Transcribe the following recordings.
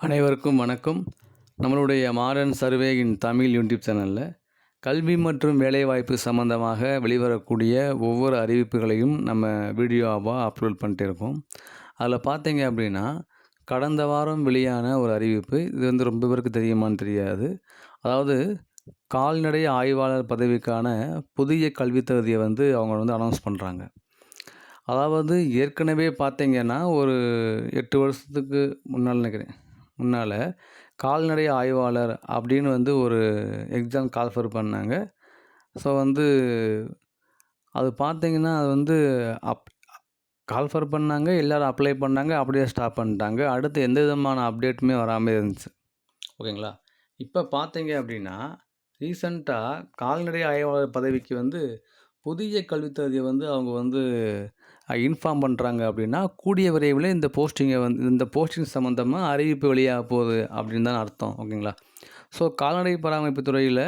அனைவருக்கும் வணக்கம். நம்மளுடைய மாடர்ன் சர்வேயின் தமிழ் யூடியூப் சேனலில் கல்வி மற்றும் வேலைவாய்ப்பு சம்மந்தமாக வெளிவரக்கூடிய ஒவ்வொரு அறிவிப்புகளையும் நம்ம வீடியோவாக அப்லோட் பண்ணிட்டு இருக்கோம். அதில் பார்த்தீங்க அப்படின்னா கடந்த வாரம் வெளியான ஒரு அறிவிப்பு இது வந்து ரொம்ப பேருக்கு தெரியுமான்னு தெரியாது. அதாவது கால்நடை ஆய்வாளர் பதவிக்கான புதிய கல்வித் தகுதியை வந்து அவங்க வந்து அனௌன்ஸ் பண்ணுறாங்க அதாவது ஏற்கனவே பார்த்தீங்கன்னா ஒரு எட்டு வருஷத்துக்கு முன்னால் நினைக்கிறேன். முன்னால் கால்நடை ஆய்வாளர் அப்படின்னு வந்து ஒரு எக்ஸாம் கால்ஃபர் பண்ணாங்க. ஸோ வந்து அது பார்த்தீங்கன்னா அது வந்து அப் கால்ஃபர் பண்ணாங்க. எல்லோரும் அப்ளை பண்ணாங்க. அப்படியே ஸ்டாப் பண்ணிட்டாங்க. அடுத்து எந்த விதமான அப்டேட்டுமே வராமல் இருந்துச்சு. ஓகேங்களா? இப்போ பார்த்தீங்க அப்படின்னா ரீசண்டாக கால்நடை ஆய்வாளர் பதவிக்கு வந்து புதிய கல்வித்தகுதியை வந்து அவங்க வந்து இன்ஃபார்ம் பண்ணுறாங்க அப்படின்னா கூடிய விரைவில் இந்த போஸ்டிங்கை வந்து இந்த போஸ்டிங் சம்மந்தமாக அறிவிப்பு வெளியாக போகுது அப்படின்னு தான் அர்த்தம் ஓகேங்களா? ஸோ கால்நடை பராமரிப்பு துறையில்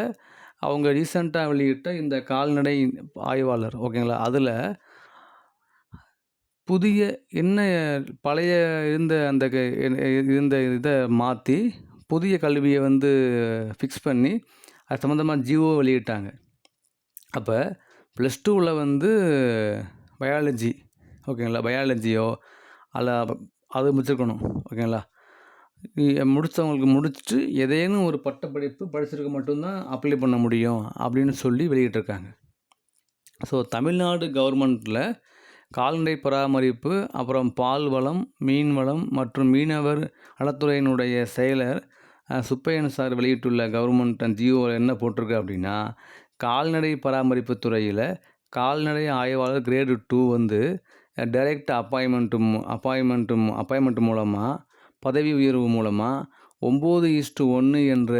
அவங்க ரீசெண்டாக வெளியிட்ட இந்த கால்நடை ஆய்வாளர் ஓகேங்களா? அதில் புதிய என்ன பழைய இருந்த அந்த க- இருந்த இதை மாற்றி புதிய கல்வியை வந்து ஃபிக்ஸ் பண்ணி அது சம்மந்தமாக ஜிஓ வெளியிட்டாங்க. அப்போ ப்ளஸ் டூவில் வந்து பயாலஜி ஓகேங்களா பயாலஜியோ அல்ல அது முடிச்சிருக்கணும் ஓகேங்களா முடித்தவங்களுக்கு முடிச்சுட்டு ஏதேனும் ஒரு பட்டப்படிப்பு படிச்சிருக்க மட்டும்தான் அப்ளை பண்ண முடியும் அப்படின்னு சொல்லி வெளியிட்டிருக்காங்க. ஸோ தமிழ்நாடு கவர்மெண்ட்டில் கால்நடை பராமரிப்பு அப்புறம் பால் வளம் மீன் வளம் மற்றும் மீனவர் நலத்துறையினுடைய செயலர் சுப்பையன் சார் வெளியிட்டுள்ள கவர்மெண்ட் ஜியோ என்ன போட்டிருக்கு அப்படின்னா கால்நடை பராமரிப்பு துறையில் கால்நடை ஆய்வாளர் கிரேடு டூ வந்து டைரக்ட் அப்பாயின்மெண்ட்டும் அப்பாயின்மெண்ட்டு அப்பாயின்மெண்ட் மூலமாக பதவி உயர்வு மூலமாக ஒம்பது ஈஸ்ட்டு ஒன்று என்ற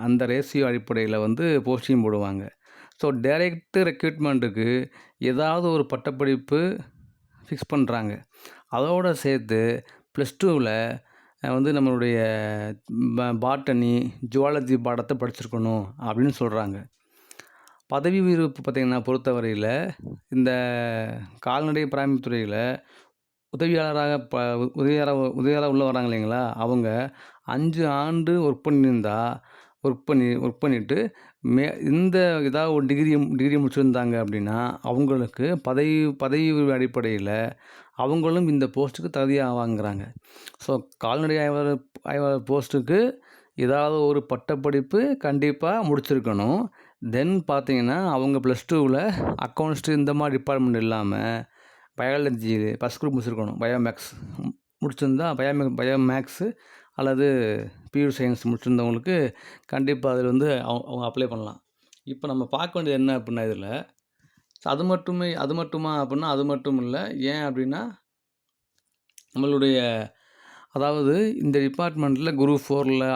அந்த ரேஷியோ அடிப்படையில் வந்து போஸ்டிங் போடுவாங்க. ஸோ டைரக்ட் ரெக்ரூட்மெண்ட்டுக்கு ஏதாவது ஒரு பட்டப்படிப்பு ஃபிக்ஸ் பண்ணுறாங்க அதோடு சேர்த்து ப்ளஸ் டூவில் வந்து நம்மளுடைய பாட்டனி ஜுவாலஜி பாடத்தை படிச்சிருக்கணும் அப்படின்னு சொல்கிறாங்க பதவி உயர்வு பார்த்திங்கன்னா பொறுத்தவரையில் இந்த கால்நடை பராமரிப்பு துறையில் உதவியாளராக ப உதவியாளராக உதவியாளராக உள்ளே வராங்க இல்லைங்களா? அவங்க அஞ்சு ஆண்டு ஒர்க் பண்ணியிருந்தா ஒர்க் பண்ணி ஒர்க் பண்ணிவிட்டு மே இந்த ஏதாவது ஒரு டிகிரி டிகிரி முடிச்சிருந்தாங்க அப்படின்னா அவங்களுக்கு பதவி பதவி உயர்வு அடிப்படையில் அவங்களும் இந்த போஸ்ட்டுக்கு தகுதியாக வாங்குறாங்க. ஸோ கால்நடை ஆய்வாளர் ஆய்வாளர் போஸ்ட்டுக்கு ஏதாவது ஒரு பட்டப்படிப்பு கண்டிப்பாக முடிச்சிருக்கணும். தென் பார்த்தீங்கன்னா அவங்க ப்ளஸ் டூவில் அக்கௌண்ட்ஸ்ட்டு இந்த மாதிரி டிபார்ட்மெண்ட் இல்லாமல் பயாலஜி ஃபஸ்ட் குரூப் முடிச்சிருக்கணும். பயோமேக்ஸ் முடிச்சிருந்தா பயோமே பயோமேக்ஸு அல்லது பியூ சயின்ஸ் முடிச்சிருந்தவங்களுக்கு கண்டிப்பாக அதில் வந்து அவங்க அவங்க அப்ளை பண்ணலாம். இப்போ நம்ம பார்க்க வேண்டியது என்ன அப்படின்னா இதில் அது மட்டுமே அது மட்டுமா அப்படின்னா அது மட்டும் இல்லை. ஏன் அப்படின்னா நம்மளுடைய அதாவது இந்த டிபார்ட்மெண்ட்டில் குரூப் ஃபோரில்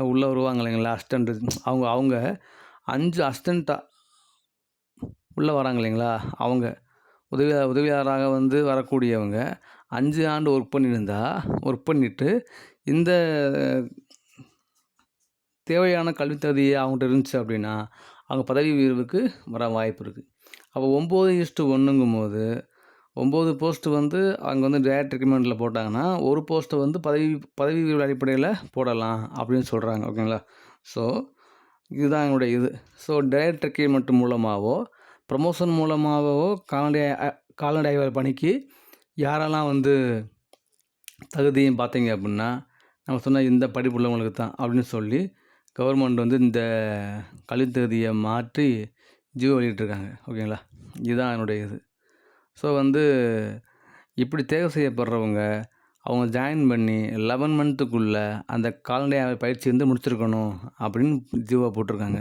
உள்ளே வருவாங்க இல்லைங்களா அஸ்டன்ட் அவங்க அவங்க அஞ்சு அஸ்டண்ட்டாக உள்ளே வராங்க இல்லைங்களா? அவங்க. உதவி உதவியாளராக வந்து வரக்கூடியவங்க. அஞ்சு ஆண்டு ஒர்க் பண்ணியிருந்தா ஒர்க் பண்ணிவிட்டு இந்த தேவையான கல்வித் தகுதி அவங்ககிட்ட இருந்துச்சு அப்படின்னா அவங்க பதவி உயர்வுக்கு வர வாய்ப்பு இருக்குது அப்போ ஒம்பது இஸ்ட்டு ஒன்றுங்கும் போது ஒம்பது போஸ்ட்டு வந்து அங்கே வந்து டேரக்ட் ரெக்ரூட்மெண்ட்டில் போட்டாங்கன்னா ஒரு போஸ்ட்டை வந்து பதவி பதவி உயர்வு அடிப்படையில் போடலாம் அப்படின்னு சொல்கிறாங்க ஓகேங்களா ஸோ இதுதான் என்னுடைய இது. ஸோ டைரக்ட் ரெக்ரூட்மெண்ட் மூலமாகவோ ப்ரமோஷன் மூலமாகவோ கால்நடை கால்நடை ஆய்வாளர் பணிக்கு யாரெல்லாம் வந்து தகுதியும் பார்த்தீங்க அப்படின்னா நம்ம சொன்ன இந்த படிப்பு உள்ளவங்களுக்கு தான் அப்படின்னு சொல்லி கவர்மெண்ட் வந்து இந்த கல்வித்தகுதியை மாற்றி ஜியோ வெளியிட்டிருக்காங்க. ஓகேங்களா? இதுதான் என்னுடைய இது. ஸோ வந்து இப்படி தேர்வு செய்யப்படுறவங்க அவங்க ஜாயின் பண்ணி லெவன் மந்த்துக்குள்ளே அந்த கால்நடை பயிற்சி வந்து முடிச்சிருக்கணும் அப்படின்னு ஜீவோ போட்டிருக்காங்க.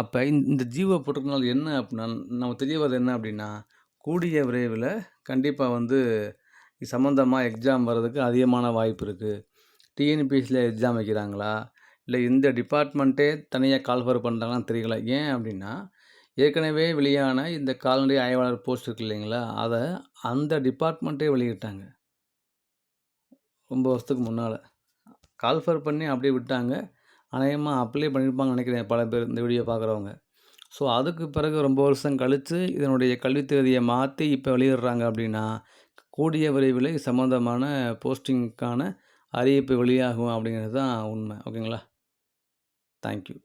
அப்போ இந்த ஜீவோ போட்டிருக்கனால என்ன அப்படின்னா நம்ம தெரிய வருது என்ன அப்படின்னா கூடிய விரைவில் கண்டிப்பாக வந்து சம்மந்தமாக எக்ஸாம் வர்றதுக்கு அதிகமான வாய்ப்பு இருக்குது டிஎன்பிஎஸ்சியில் எக்ஸாம் வைக்கிறாங்களா? இல்லை இந்த டிபார்ட்மெண்ட்டே தனியாக கால்ஃபர் பண்ணுறாங்களான்னு தெரியல. ஏன் அப்படின்னா ஏற்கனவே வெளியான இந்த கால்நடை ஆய்வாளர் போஸ்ட் இருக்கு இல்லைங்களா? அதை அந்த டிபார்ட்மெண்ட்டே வெளியிட்டாங்க. ரொம்ப வருஷத்துக்கு முன்னால். கால்ஃபர் பண்ணி அப்படியே விட்டாங்க. அநேகமாக அப்ளை பண்ணியிருப்பாங்கன்னு நினைக்கிறேன் பல பேர் இந்த வீடியோ பார்க்குறவங்க. ஸோ அதுக்கு பிறகு ரொம்ப வருஷம் கழித்து இதனுடைய கல்வித் தேதியை மாற்றி இப்போ வெளியிடுறாங்க அப்படின்னா கூடிய விரைவில் இது சம்மந்தமான போஸ்டிங்க்கான அறிவிப்பு வெளியாகும் அப்படிங்கிறது தான் உண்மை. ஓகேங்களா தேங்க்யூ